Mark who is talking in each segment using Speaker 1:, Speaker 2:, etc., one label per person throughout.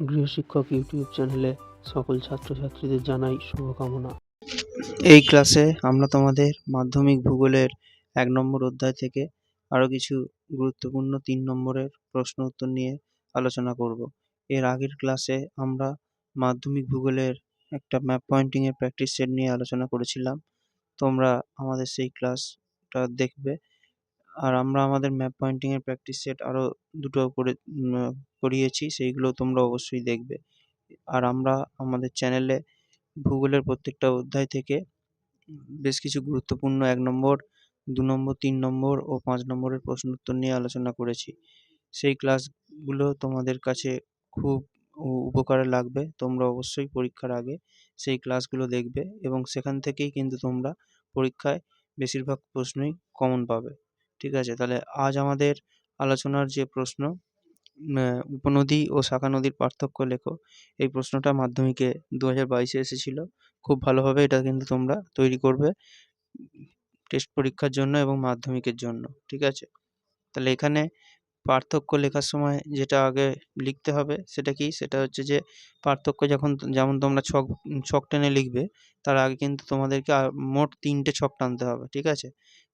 Speaker 1: গৃহশিক্ষক YouTube চ্যানেলে সকল ছাত্রছাত্রীদের জানাই শুভকামনা।
Speaker 2: এই ক্লাসে আমরা তোমাদের মাধ্যমিক ভূগোলের এক নম্বর অধ্যায় থেকে আরও কিছু গুরুত্বপূর্ণ তিন নম্বরের প্রশ্ন উত্তর নিয়ে আলোচনা করব। এর আগের ক্লাসে আমরা মাধ্যমিক ভূগোলের একটা ম্যাপ পয়েন্টিংয়ের প্র্যাকটিস সেট নিয়ে আলোচনা করেছিলাম। তোমরা আমাদের সেই ক্লাসটা দেখবে। আর আমরা আমাদের ম্যাপ পয়েন্টিংয়ের প্র্যাকটিস সেট আরও দুটো করে করিয়েছি, সেইগুলো তোমরা অবশ্যই দেখবে। আর আমরা আমাদের চ্যানেলে ভূগোলের প্রত্যেকটা অধ্যায় থেকে বেশ কিছু গুরুত্বপূর্ণ এক নম্বর, দু নম্বর, তিন নম্বর ও পাঁচ নম্বরের প্রশ্ন উত্তর নিয়ে আলোচনা করেছি। সেই ক্লাসগুলো তোমাদের কাছে খুব উপকারে লাগবে, তোমরা অবশ্যই পরীক্ষার আগে সেই ক্লাসগুলো দেখবে এবং সেখান থেকেই কিন্তু তোমরা পরীক্ষায় বেশিরভাগ প্রশ্নই কমন পাবে। ঠিক আছে, তাহলে আজ আমাদের আলোচনার যে প্রশ্ন উপনদী ও শাখা নদীর পার্থক্য লেখো। এই প্রশ্নটা মাধ্যমিকে দু হাজার বাইশে এসেছিল। খুব ভালোভাবে এটা কিন্তু তোমরা তৈরি করবে টেস্ট পরীক্ষার জন্য এবং মাধ্যমিকের জন্য, ঠিক আছে? তাহলে এখানে পার্থক্য লেখার সময় যেটা আগে লিখতে হবে সেটা কি? সেটা হচ্ছে যে পার্থক্য যখন যেমন তোমরা ছক ছক টেনে লিখবে, তার আগে কিন্তু তোমাদেরকে মোট তিনটে ছক টানতে হবে, ঠিক আছে?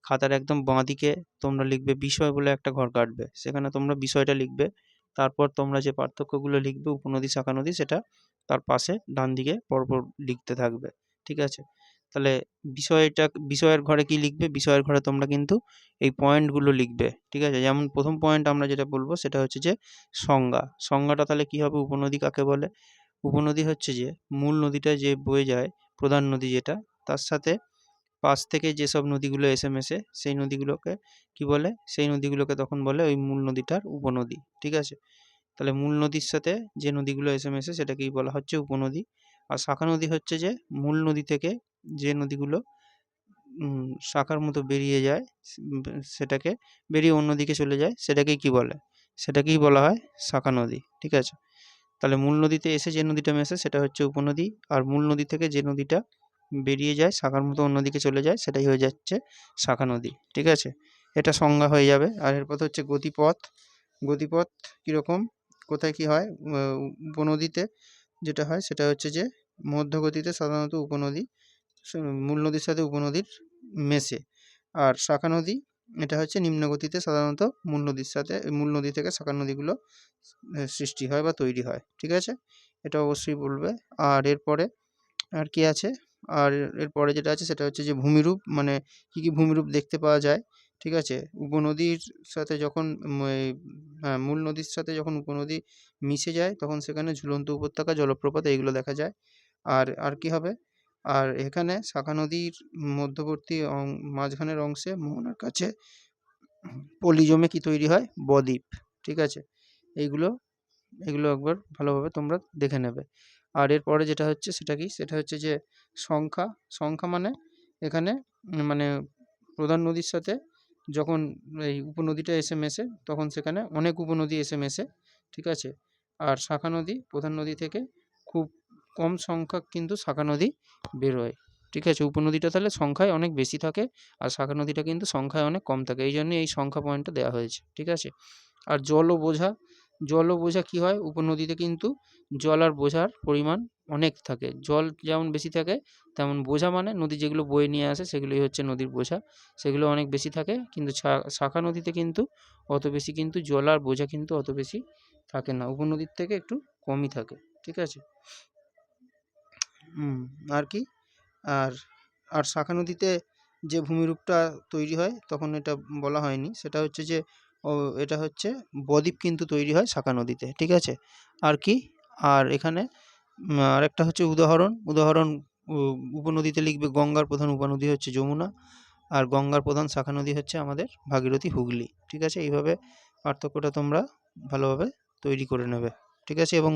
Speaker 2: খাতার একদম বাঁদিকে তোমরা লিখবে বিষয় বলে একটা ঘর কাটবে। সেখানে তোমরা বিষয়টা লিখবে তারপর তোমরা যে পার্থক্যগুলো লিখবে, উপনদী, শাখা নদী, সেটা তার পাশে ডান দিকে পরপর লিখতে থাকবে, ঠিক আছে? তাহলে বিষয়টা, বিষয়ের ঘরে কি লিখবে? বিষয়ের ঘরে তোমরা কিন্তু এই পয়েন্টগুলো লিখবে, ঠিক আছে? যেমন প্রথম পয়েন্ট আমরা যেটা বলব, সেটা হচ্ছে যে সংজ্ঞা। সংজ্ঞাটা তাহলে কি হবে? উপনদী কাকে বলে? উপনদী হচ্ছে যে মূল নদীটা যে বয়ে যায়, প্রধান নদী যেটা, তার সাথে পাশ থেকে যেসব নদীগুলো এসে মেশে সেই নদীগুলোকে কি বলে? সেই নদীগুলোকে তখন বলে ওই মূল নদীটার উপনদী, ঠিক আছে? তাহলে মূল নদীর সাথে যে নদীগুলো এসে মেশে সেটাকেই বলা হচ্ছে উপনদী। আর শাখা নদী হচ্ছে যে মূল নদী থেকে যে নদীগুলো শাখার মতো বেরিয়ে যায়, সেটাকে বেরিয়ে অন্যদিকে চলে যায়, সেটাকেই কি বলে? সেটাকেই বলা হয় শাখা নদী, ঠিক আছে? তাহলে মূল নদীতে এসে যে নদীটা মেশে, সেটা হচ্ছে উপনদী। আর মূল নদী থেকে যে নদীটা বেরিয়ে যায়, শাখার মতো অন্যদিকে চলে যায়, সেটাই হয়ে যাচ্ছে শাখা নদী, ঠিক আছে? এটা সংজ্ঞা হয়ে যাবে। আর এরপর হচ্ছে গতিপথ। গতিপথ কীরকম? কোথায় কি হয়? উপনদীতে যেটা হয়, সেটা হচ্ছে যে মধ্যগতিতে সাধারণত উপনদী মূল নদীর সাথে উপনদীর মেশে। আর শাখা নদী, এটা হচ্ছে নিম্ন গতিতে সাধারণত মূল নদীর সাথে, মূল নদী থেকে শাখা নদীগুলো সৃষ্টি হয় বা তৈরি হয়, ঠিক আছে? এটা অবশ্যই বলবে। আর এরপরে আর কি আছে? আর এরপরে যেটা আছে সেটা হচ্ছে যে ভূমিরূপ মানে কী কী ভূমিরূপ দেখতে পাওয়া যায় ঠিক আছে? উপনদীর সাথে যখন হ্যাঁ, মূল নদীর সাথে যখন উপনদী মিশে যায় তখন সেখানে ঝুলন্ত উপত্যকা জলপ্রপাত এইগুলো দেখা যায়। আর আর কি হবে? আর এখানে শাখা নদীর মধ্যবর্তী মাঝখানের অংশে মোহনার কাছে পলি জমে কি তৈরি হয়? বদ্বীপ ঠিক আছে? এইগুলো এগুলো একবার ভালোভাবে তোমরা দেখে নেবে। আর এরপরে যেটা হচ্ছে সেটা কি? সেটা হচ্ছে যে সংখ্যা সংখ্যা মানে এখানে মানে প্রধান নদীর সাথে যখন এই উপনদীটা এসে মেশে তখন সেখানে অনেক উপনদী এসে মেশে ঠিক আছে? আর শাখা নদী, প্রধান নদী থেকে খুব কম সংখ্যক কিন্তু শাখা নদী বেরোয়, ঠিক আছে? উপনদীটা তাহলে সংখ্যায় অনেক বেশি থাকে আর শাখা নদীটা কিন্তু সংখ্যায় অনেক কম থাকে এই জন্যই এই সংখ্যা পয়েন্টটা দেওয়া হয়েছে, ঠিক আছে? আর জল ও বোঝা জল ও বোঝা কী হয়? উপনদীতে কিন্তু জল আর বোঝার পরিমাণ অনেক থাকে। জল যেমন বেশি থাকে, তেমন বোঝা মানে নদী যেগুলো বয়ে নিয়ে আসে, সেগুলোই হচ্ছে নদীর বোঝা। সেগুলো অনেক বেশি থাকে, কিন্তু শাখা নদীতে কিন্তু অত বেশি কিন্তু জল আর বোঝা কিন্তু অত বেশি থাকে না। উপনদীর থেকে একটু কমই থাকে, ঠিক আছে? আর কি? আর আর শাখা নদীতে যে ভূমিরূপটা তৈরি হয়, তখন এটা বলা হয়নি। সেটা হচ্ছে যে ও এটা হচ্ছে বদ্বীপ কিন্তু তৈরি হয় শাখা নদীতে, ঠিক আছে? আর কি? আর এখানে আর একটা হচ্ছে উদাহরণ। উদাহরণ উপনদীতে লিখবে গঙ্গার প্রধান উপনদী হচ্ছে যমুনা, আর গঙ্গার প্রধান শাখা নদী হচ্ছে আমাদের ভাগীরথী হুগলি, ঠিক আছে? এইভাবে পার্থক্যটা তোমরা ভালোভাবে তৈরি করে নেবে। ঠিক আছে? এবং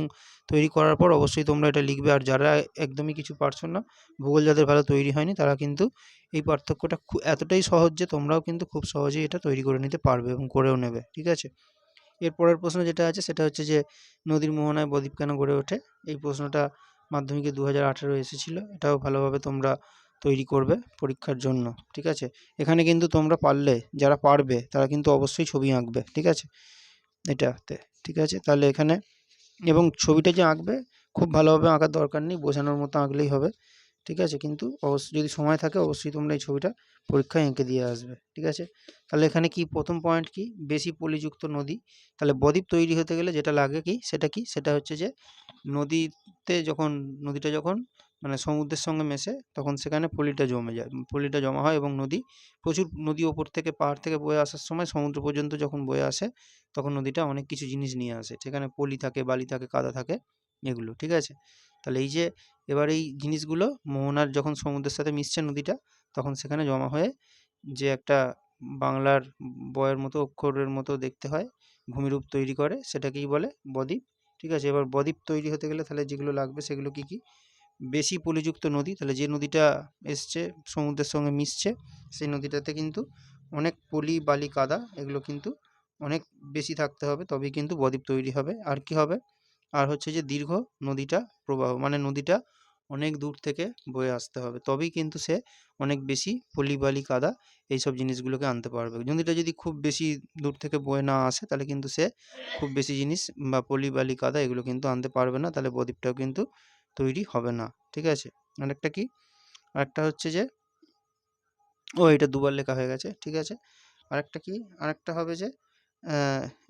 Speaker 2: তৈরি করার পর অবশ্যই তোমরা এটা লিখবে। আর যারা একদমই কিছু পারছ না, ভূগোল যাদের ভালো তৈরি হয়নি, তারা কিন্তু এই পার্থক্যটা খু, এতটাই সহজ যে তোমরাও কিন্তু খুব সহজেই এটা তৈরি করে নিতে পারবে এবং করেও নেবে। ঠিক আছে? এর পরের প্রশ্ন যেটা আছে, সেটা হচ্ছে যে নদীর মোহনায় বদ্বীপ কেন গড়ে ওঠে? এই প্রশ্নটা মাধ্যমিকে দু হাজার আঠেরো এসেছিল। এটাও ভালোভাবে তোমরা তৈরি করবে পরীক্ষার জন্য। ঠিক আছে? এখানে কিন্তু তোমরা পারলে, যারা পারবে, তারা কিন্তু অবশ্যই ছবি আঁকবে। ঠিক আছে? এটাতে। ঠিক আছে? তাহলে এখানে এবং ছবিটা যে আঁকবে খুব ভালোভাবে আঁকার দরকার নেই বোঝানোর মতো আঁকলেই হবে। ঠিক আছে? কিন্তু অবশ্যই যদি সময় থাকে অবশ্যই তোমরা এই ছবিটা পরীক্ষায় এঁকে দিয়ে আসবে, ঠিক আছে? তাহলে এখানে কি প্রথম পয়েন্ট কি? বেশি পলিযুক্ত নদী। তাহলে বদ্বীপ তৈরি হতে গেলে যেটা লাগে কি? সেটা কি? সেটা হচ্ছে যে নদীতে যখন, নদীটা যখন মানে সমুদ্রের সঙ্গে মেশে তখন সেখানে পলিটা জমে যায়, পলিটা জমা হয় এবং নদী প্রচুর, নদী ওপর থেকে পাহাড় থেকে বয়ে আসার সময় সমুদ্র পর্যন্ত যখন বয়ে আসে তখন নদীটা অনেক কিছু জিনিস নিয়ে আসে। সেখানে পলি থাকে, বালি থাকে, কাদা থাকে। এগুলো, ঠিক আছে? তাহলে এই যে এবার এই জিনিসগুলো মোহনার যখন সমুদ্রের সাথে মিশছে নদীটা, তখন সেখানে জমা হয়ে যে একটা বাংলার বয়ের মতো, অক্ষরের মতো দেখতে হয়, ভূমিরূপ তৈরি করে, সেটাকেই বলে বদ্বীপ, ঠিক আছে? এবার বদ্বীপ তৈরি হতে গেলে তাহলে যেগুলো লাগবে সেগুলো কী কী? বেশি পলিযুক্ত নদী, তাহলে যে নদীটা এসছে, সমুদ্রের সঙ্গে মিশছে, সেই নদীটাতে কিন্তু অনেক পলি, বালি, কাদা, এগুলো কিন্তু অনেক বেশি থাকতে হবে, তবেই কিন্তু বদ্বীপ তৈরি হবে। আর কি হবে? আর হচ্ছে যে দীর্ঘ নদীটা প্রবাহ মানে নদীটা অনেক দূর থেকে বয়ে আসতে হবে। তবেই কিন্তু সে অনেক বেশি পলি বালি কাদা এইসব জিনিসগুলোকে আনতে পারবে। নদীটা যদি খুব বেশি দূর থেকে বয়ে না আসে, তাহলে কিন্তু সে খুব বেশি জিনিস বা পলি বালি কাদা এগুলো কিন্তু আনতে পারবে না। তাহলে বদ্বীপটাও কিন্তু তৈরি হবে না। ঠিক আছে? আরেকটা কি? আরেকটা হচ্ছে যে ও, এটা দুবার লেখা হয়ে গেছে। ঠিক আছে? আরেকটা কি? আরেকটা হবে যে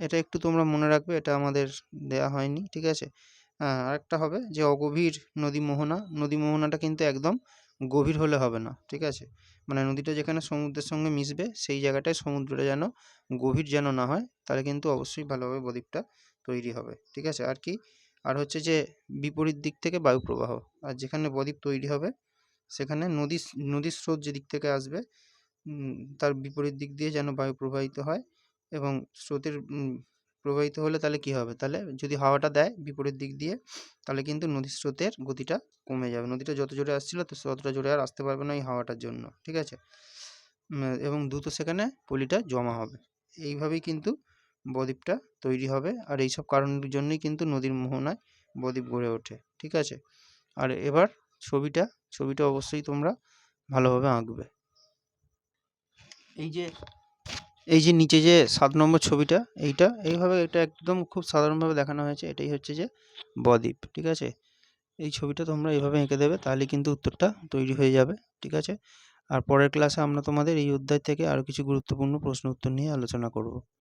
Speaker 2: এটা একটু তোমরা মনে রাখবে, এটা আমাদের দেয়া হয়নি, ঠিক আছে? আরেকটা হবে যে অগভীর নদী মোহনা, নদী মোহনাটা কিন্তু একদম গভীর হলে হবে না, ঠিক আছে? মানে নদীটা যেখানে সমুদ্রের সঙ্গে মিশবে, সেই জায়গাটায় সমুদ্রটা যেন গভীর যেন না হয়, তাহলে কিন্তু অবশ্যই ভালোভাবে বদ্বীপটা তৈরি হবে, ঠিক আছে? আর কি? আর হচ্ছে যে বিপরীত দিক থেকে বায়ু প্রবাহ আর যেখানে বদ্বীপ তৈরি হবে, সেখানে নদী, নদীর স্রোত যেদিক থেকে আসবে তার বিপরীত দিক দিয়ে যেন বায়ু প্রবাহিত হয় এবং স্রোতের প্রবাহিত হলে তাহলে কি হবে? তাহলে যদি হাওয়াটা দেয় বিপরীত দিক দিয়ে, তাহলে কিন্তু নদীর স্রোতের গতিটা কমে যাবে। নদীটা যত জোরে আসছিল তো ততটা জোরে আর আসতে পারবে না এই হাওয়াটার জন্য, ঠিক আছে? এবং দ্রুত সেখানে পলিটা জমা হবে। এইভাবেই কিন্তু বদ্বীপটা তৈরি হবে। আর এইসব কারণের জন্যই কিন্তু নদীর মোহনায় বদ্বীপ গড়ে ওঠে, ঠিক আছে? আর এবার ছবিটা ছবিটা অবশ্যই তোমরা ভালোভাবে আঁকবে। এই যে এই যে নিচে যে সাত নম্বর ছবিটা, এইটা, এইভাবে এটা একদম খুব সাধারণভাবে দেখানো হয়েছে, এটাই হচ্ছে যে বদ্বীপ, ঠিক আছে? এই ছবিটা তোমরা এইভাবে এঁকে দেবে, তাহলে কিন্তু উত্তরটা তৈরি হয়ে যাবে, ঠিক আছে? আর পরের ক্লাসে আমরা তোমাদের এই অধ্যায় থেকে আরও কিছু গুরুত্বপূর্ণ প্রশ্ন উত্তর নিয়ে আলোচনা করব।